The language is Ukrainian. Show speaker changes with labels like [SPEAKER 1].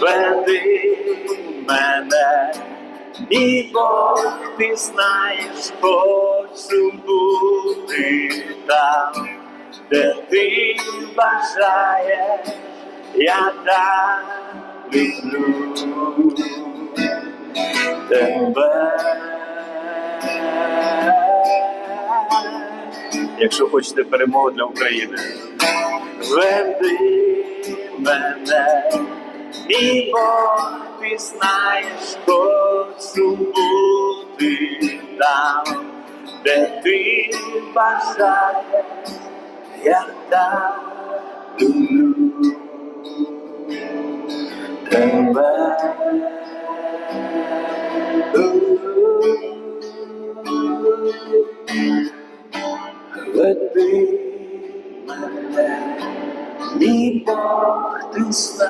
[SPEAKER 1] веди мене, мій Бог, ти знаєш, хочу бути там, де ти бажаєш, я так люблю тебе. Якщо хочете перемогу для України, веди мене, і Бог, ти знаєш, хочу бути там, де ти бажаєш, я так люблю тебе. Веди мене, мій Бог, ти знаєш.